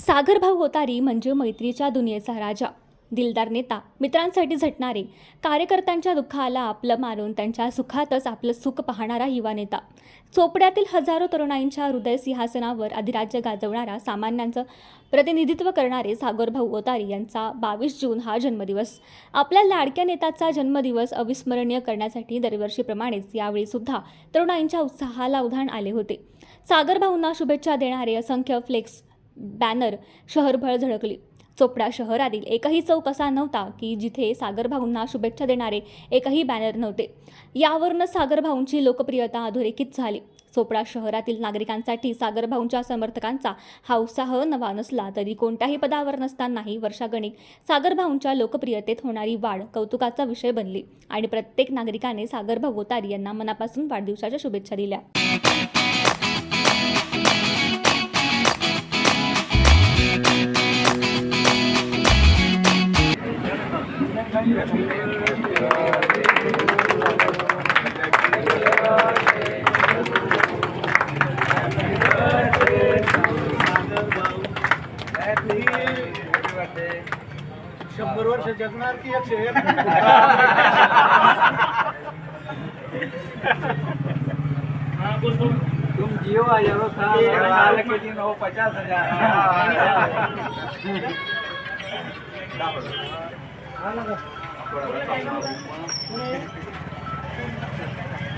सागरभाऊ होतारी म्हणजे मैत्रीच्या दुनियेचा राजा. दिलदार नेता मित्रांसाठी झटणारे कार्यकर्त्यांच्या दुःखाला आपलं मानून त्यांच्या सुखातच आपलं सुख पाहणारा युवा नेता. चोपड्यातील हजारो तरुणाईंच्या हृदय सिंहासनावर अधिराज्य गाजवणारा सामान्यांचं प्रतिनिधित्व करणारे सागरभाऊ ओतारी यांचा बावीस जून हा जन्मदिवस. आपल्या लाडक्या नेत्याचा जन्मदिवस अविस्मरणीय करण्यासाठी दरवर्षीप्रमाणेच यावेळी सुद्धा तरुणाईंच्या उत्साहाला उधाण आले होते. सागरभाऊंना शुभेच्छा देणारे असंख्य फ्लेक्स बॅनर शहरभर झळकली. चोपडा शहरातील एकही चौक असा नव्हता की जिथे सागरभाऊंना शुभेच्छा देणारे एकही बॅनर नव्हते. यावरूनच सागरभाऊंची लोकप्रियता अधोरेखित झाली. चोपडा शहरातील नागरिकांसाठी सागरभाऊंच्या समर्थकांचा हा उत्साह नवा नसला तरी कोणत्याही पदावर नसतानाही वर्षागणिक सागरभाऊंच्या लोकप्रियतेत होणारी वाढ कौतुकाचा विषय बनली आणि प्रत्येक नागरिकाने सागरभाऊ गोतारी यांना मनापासून वाढदिवसाच्या शुभेच्छा दिल्या. शंभर वर्ष जगणार की एकशे एक? तुम जियो आयो साल के दिन हो पचास रोहित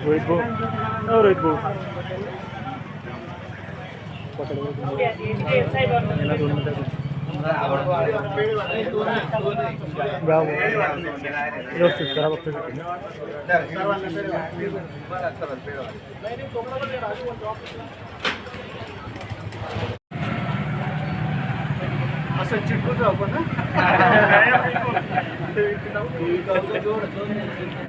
भाऊ ओ रोहित भाऊ याला दोन मिनिटं दे. गाव व्यवस्थित करा बघतो असं चिटकून राहू पण que não.